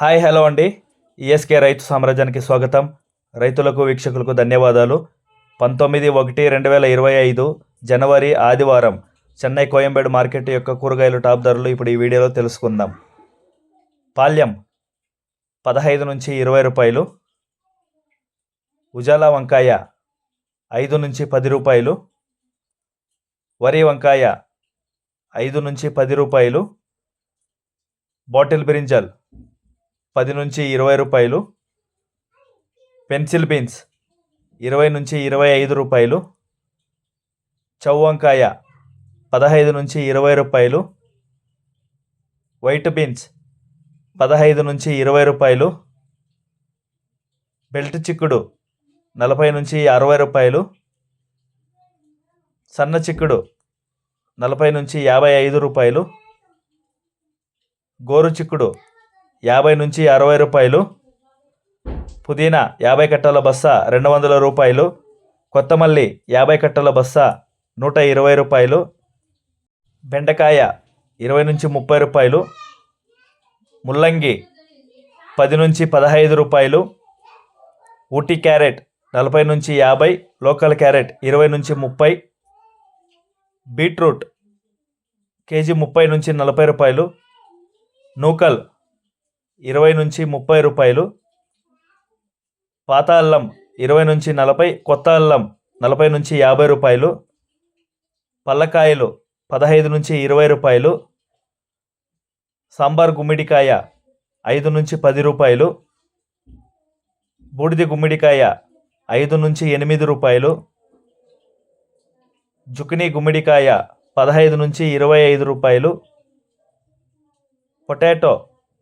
Hi hello అండి. ESK రైతు సామ్రాజ్యానికి స్వాగతం. రైతులకు వీక్షకులకు ధన్యవాదాలు. పంతొమ్మిది ఒకటి రెండు వేల ఇరవై ఐదు జనవరి ఆదివారం చెన్నై కోయంబేడు మార్కెట్ యొక్క కూరగాయలు టాప్ ధరలు ఇప్పుడు ఈ వీడియోలో తెలుసుకుందాం. పాల్యం పదహైదు నుంచి ఇరవై రూపాయలు. ఉజాలా వంకాయ ఐదు నుంచి పది రూపాయలు. వరి వంకాయ ఐదు నుంచి పది రూపాయలు. బాటిల్ బ్రింజల్ పది నుంచి ఇరవై రూపాయలు. పెన్సిల్ బీన్స్ ఇరవై నుంచి ఇరవై ఐదు రూపాయలు. చౌ వంకాయ పదహైదు నుంచి ఇరవై రూపాయలు. వైట్ బీన్స్ పదహైదు నుంచి ఇరవై రూపాయలు. బెల్ట్ చిక్కుడు నలభై నుంచి అరవై రూపాయలు. సన్న చిక్కుడు నలభై నుంచి యాభై ఐదు రూపాయలు. గోరు చిక్కుడు యాభై నుంచి అరవై రూపాయలు. పుదీనా యాభై కట్టల బస్స రెండు వందల రూపాయలు. కొత్తమల్లి యాభై కట్టల బస్స నూట ఇరవై రూపాయలు. బెండకాయ ఇరవై నుంచి ముప్పై రూపాయలు. ముల్లంగి పది నుంచి పదహైదు రూపాయలు. ఊటీ క్యారెట్ నలభై నుంచి యాభై లోకల్ క్యారెట్ ఇరవై నుంచి ముప్పై. బీట్రూట్ కేజీ ముప్పై నుంచి నలభై రూపాయలు. నూకల్ ఇరవై నుంచి ముప్పై రూపాయలు పాత అల్లం ఇరవై నుంచి నలభై కొత్త అల్లం నలభై నుంచి యాభై రూపాయలు పల్లకాయలు పదహైదు నుంచి ఇరవై రూపాయలు సాంబార్ గుమ్మిడికాయ ఐదు నుంచి పది రూపాయలు బూడిద గుమ్మిడికాయ ఐదు నుంచి ఎనిమిది రూపాయలు జుకినీ గుమ్మిడికాయ పదహైదు నుంచి ఇరవై ఐదు రూపాయలు పొటాటో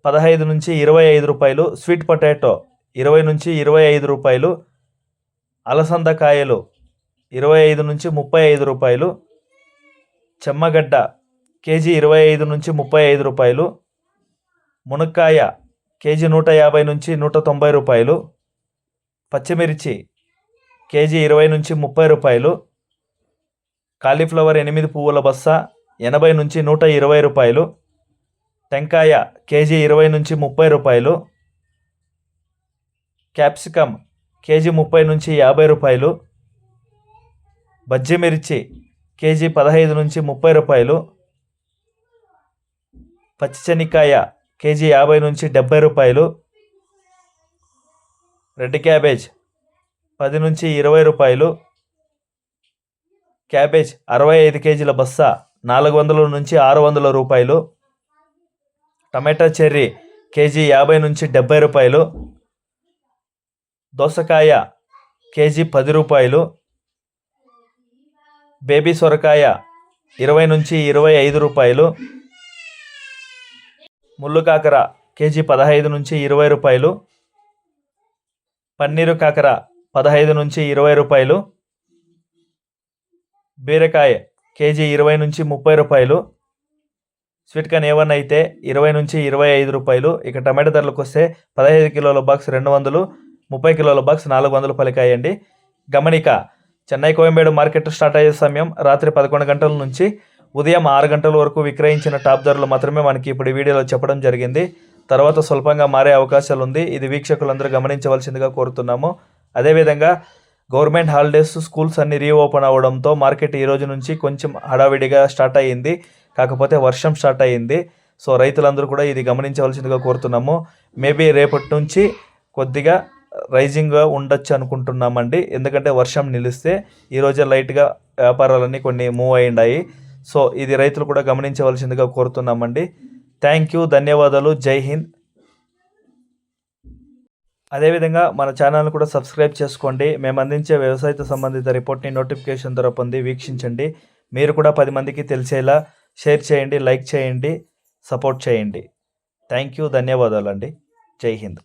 పదహైదు నుంచి ఇరవై ఐదు రూపాయలు స్వీట్ పొటాటో ఇరవై నుంచి ఇరవై ఐదు రూపాయలు అలసంద కాయలు ఇరవై ఐదు నుంచి ముప్పై ఐదు రూపాయలు చెమ్మగడ్డ కేజీ ఇరవై ఐదు నుంచి ముప్పై ఐదు రూపాయలు మునక్కాయ కేజీ నూట యాభై నుంచి నూట తొంభై రూపాయలు పచ్చిమిర్చి కేజీ ఇరవై నుంచి ముప్పై రూపాయలు కాలీఫ్లవర్ ఎనిమిది పువ్వుల బస్స ఎనభై నుంచి నూట ఇరవై రూపాయలు టెంకాయ కేజీ ఇరవై నుంచి ముప్పై రూపాయలు క్యాప్సికమ్ కేజీ ముప్పై నుంచి యాభై రూపాయలు బజ్జి మిర్చి కేజీ పదహైదు నుంచి ముప్పై రూపాయలు పచ్చిశనక్కాయ కేజీ యాభై నుంచి డెబ్బై రూపాయలు రెడ్ క్యాబేజ్ పది నుంచి ఇరవై రూపాయలు క్యాబేజ్ అరవై ఐదు కేజీల బస్సా నాలుగు వందల నుంచి ఆరు వందల రూపాయలు టమాటా చెర్రీ కేజీ యాభై నుంచి డెబ్బై రూపాయలు. దోసకాయ కేజీ పది రూపాయలు. బేబీ సొరకాయ ఇరవై నుంచి ఇరవై ఐదు రూపాయలు. ముళ్ళు కాకర కేజీ పదహైదు నుంచి ఇరవై రూపాయలు. పన్నీరు కాకర పదహైదు నుంచి ఇరవై రూపాయలు. బీరకాయ కేజీ ఇరవై నుంచి ముప్పై రూపాయలు. స్వీట్ కార్న్ ఏవన్ అయితే ఇరవై నుంచి ఇరవై ఐదు రూపాయలు ఇక టమాటా ధరలకు వస్తే పదహైదు కిలోల బాక్స్ రెండు వందలు ముప్పై కిలోల బాక్స్ నాలుగు వందలు పలికాయండి. గమనిక చెన్నై కోయంబేడు మార్కెట్ స్టార్ట్ అయ్యే సమయం రాత్రి పదకొండు గంటల నుంచి ఉదయం ఆరు గంటల వరకు విక్రయించిన టాప్ ధరలు మాత్రమే మనకి ఇప్పుడు వీడియోలో చెప్పడం జరిగింది. తర్వాత స్వల్పంగా మారే అవకాశాలు ఉంది. ఇది వీక్షకులందరూ గమనించవలసిందిగా కోరుతున్నాము. అదేవిధంగా గవర్నమెంట్ హాలిడేస్ స్కూల్స్ అన్ని రీఓపెన్ అవ్వడంతో మార్కెట్ ఈ రోజు నుంచి కొంచెం హడావిడిగా స్టార్ట్ అయ్యింది. కాకపోతే వర్షం స్టార్ట్ అయ్యింది. సో రైతులందరూ కూడా ఇది గమనించవలసిందిగా కోరుతున్నాము. మేబీ రేపటి నుంచి కొద్దిగా రైజింగ్గా ఉండొచ్చు అనుకుంటున్నామండి. ఎందుకంటే వర్షం నిలిస్తే ఈరోజే లైట్గా వ్యాపారాలన్నీ కొన్ని మూవ్ అయ్యిండాయి. సో ఇది రైతులు కూడా గమనించవలసిందిగా కోరుతున్నామండి. థ్యాంక్ యూ ధన్యవాదాలు జై హింద్. అదేవిధంగా మన ఛానల్ని కూడా సబ్స్క్రైబ్ చేసుకోండి. మేము అందించే వ్యవసాయతో సంబంధిత రిపోర్ట్ని నోటిఫికేషన్ ద్వారా పొంది వీక్షించండి. మీరు కూడా పది మందికి తెలిసేలా షేర్ చేయండి లైక్ చేయండి సపోర్ట్ చేయండి. థ్యాంక్ యూ ధన్యవాదాలు అండి జై హింద్.